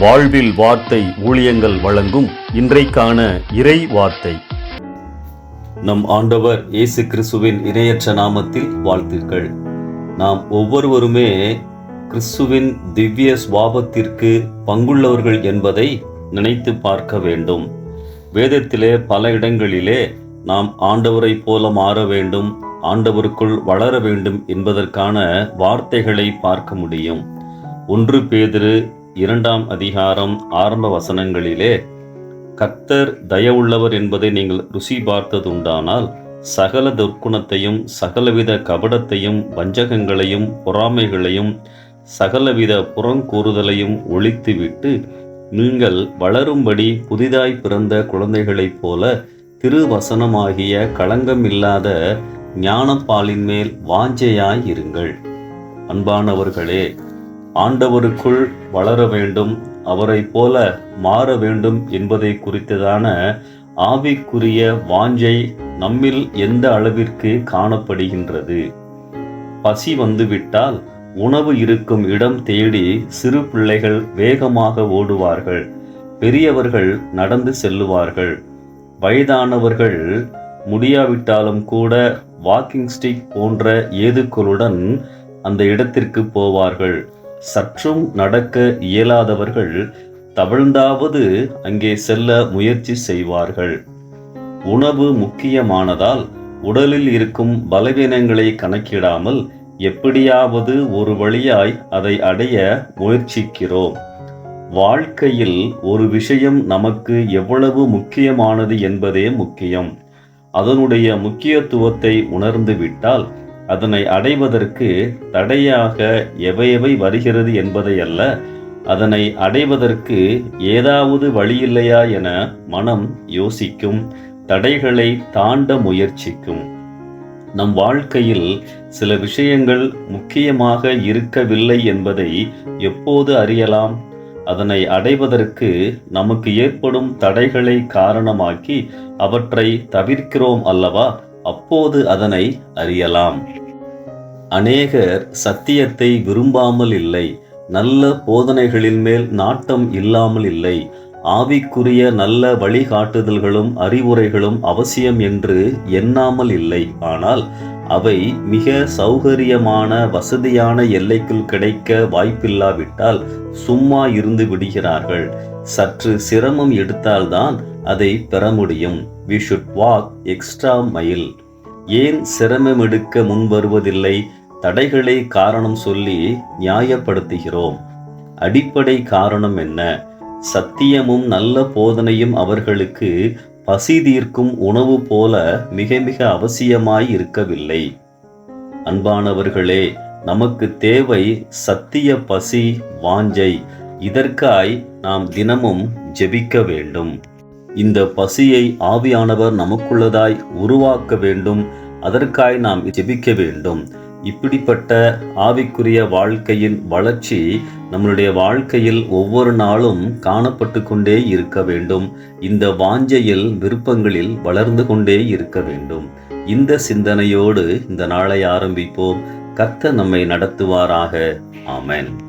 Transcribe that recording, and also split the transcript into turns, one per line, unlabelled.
வாழ்வில் வார்த்தை ஊழியங்கள் வழங்கும் இன்றைக்கான இறை வார்த்தை. நம் ஆண்டவர் இயேசு கிறிஸ்துவின் இணையற்ற நாமத்தில் வாழ்த்துக்கள். நாம் ஒவ்வொருவருமே கிறிஸ்துவின் திவ்ய சுவாபத்திற்கு பங்குள்ளவர்கள் என்பதை நினைத்து பார்க்க வேண்டும். வேதத்திலே பல இடங்களிலே நாம் ஆண்டவரைப் போல மாற வேண்டும் ஆண்டவருக்குள் வளர வேண்டும் என்பதற்கான வார்த்தைகளை பார்க்க முடியும். ஒன்று பேதிரு இரண்டாம் அதிகாரம் ஆரம்ப வசனங்களிலே கர்த்தர் தயவுள்ளவர் என்பதை நீங்கள் ருசி பார்த்ததுண்டானால் சகல துர்க்குணத்தையும் சகலவித கபடத்தையும் வஞ்சகங்களையும் பொறாமைகளையும் சகலவித புறங்கூறுதலையும் ஒழித்துவிட்டு நீங்கள் வளரும்படி புதிதாய் பிறந்த குழந்தைகளைப் போல திருவசனமாகிய களங்கமில்லாத ஞானப்பாலின் மேல் வாஞ்சையாய் இருங்கள். அன்பானவர்களே ஆண்டவருக்குள் வளர வேண்டும் அவரைப் போல மாற வேண்டும் என்பதை குறித்ததான ஆவிக்குரிய வாஞ்சை நம்மில் எந்த அளவிற்கு காணப்படுகின்றது? பசி வந்துவிட்டால் உணவு இருக்கும் இடம் தேடி சிறு பிள்ளைகள் வேகமாக ஓடுவார்கள் பெரியவர்கள் நடந்து செல்லுவார்கள். வயதானவர்கள் முடியாவிட்டாலும் கூட வாக்கிங் ஸ்டிக் போன்ற ஏதுக்களுடன் அந்த இடத்திற்கு போவார்கள். சற்றும் நடக்க இயலாதவர்கள் தவழ்ந்தாவது அங்கே செல்ல முயற்சி செய்வார்கள். உணவு முக்கியமானதால் உடலில் இருக்கும் பலவீனங்களை கணக்கிடாமல் எப்படியாவது ஒரு வழியாய் அதை அடைய முயற்சிக்கிறோம். வாழ்க்கையில் ஒரு விஷயம் நமக்கு எவ்வளவு முக்கியமானது என்பதே முக்கியம். அதனுடைய முக்கியத்துவத்தை உணர்ந்து விட்டால் அதனை அடைவதற்கு தடையாக எவையவை வருகிறது என்பதை அல்ல அதனை அடைவதற்கு ஏதாவது வழியில்லையா என மனம் யோசிக்கும் தடைகளை தாண்ட முயற்சிக்கும். நம் வாழ்க்கையில் சில விஷயங்கள் முக்கியமாக இருக்கவில்லை என்பதை எப்போது அறியலாம்? அதனை அடைவதற்கு நமக்கு ஏற்படும் தடைகளை காரணமாக்கி அவற்றை தவிர்க்கிறோம் அல்லவா? அப்போது அதனை அறியலாம். அநேகர் சத்தியத்தை விரும்பாமல் இல்லை. நல்ல போதனைகளின் மேல் நாட்டம் இல்லாமல் இல்லை. ஆவிக்குரிய நல்ல வழிகாட்டுதல்களும் அறிவுரைகளும் அவசியம் என்று எண்ணாமல் இல்லை. ஆனால் அவை மிக சௌகரியமான வசதியான எல்லைக்குள் கிடைக்க வாய்ப்பில்லாவிட்டால் சும்மா இருந்து விடுகிறார்கள். சற்று சிரமம் எடுத்தால்தான் அதை பெற முடியும். We should walk extra mile ஏன் சிரமம் எடுக்க முன் வருவதில்லை? தடைகளை காரணம் சொல்லி நியாயப்படுத்துகிறோம். அடிப்படை காரணம் என்ன? சத்தியமும் நல்ல போதனையும் அவர்களுக்கு பசி தீர்க்கும் உணவு போல மிக மிக அவசியமாய் இருக்கவில்லை. அன்பானவர்களே நமக்கு தேவை சத்திய பசி வாஞ்சை. இதற்காய் நாம் தினமும் ஜெபிக்க வேண்டும். இந்த பசியை ஆவியானவர் நமக்குள்ளதாய் உருவாக்க வேண்டும். அதற்காய் நாம் ஜெபிக்க வேண்டும். இப்படிப்பட்ட ஆவிக்குரிய வாழ்க்கையின் வளர்ச்சி நம்மளுடைய வாழ்க்கையில் ஒவ்வொரு நாளும் காணப்பட்டு கொண்டே இருக்க வேண்டும். இந்த வாஞ்சையில் விருப்பங்களில் வளர்ந்து கொண்டே இருக்க வேண்டும். இந்த சிந்தனையோடு இந்த நாளை ஆரம்பிப்போம். கத்த நம்மை நடத்துவாராக. ஆமேன்.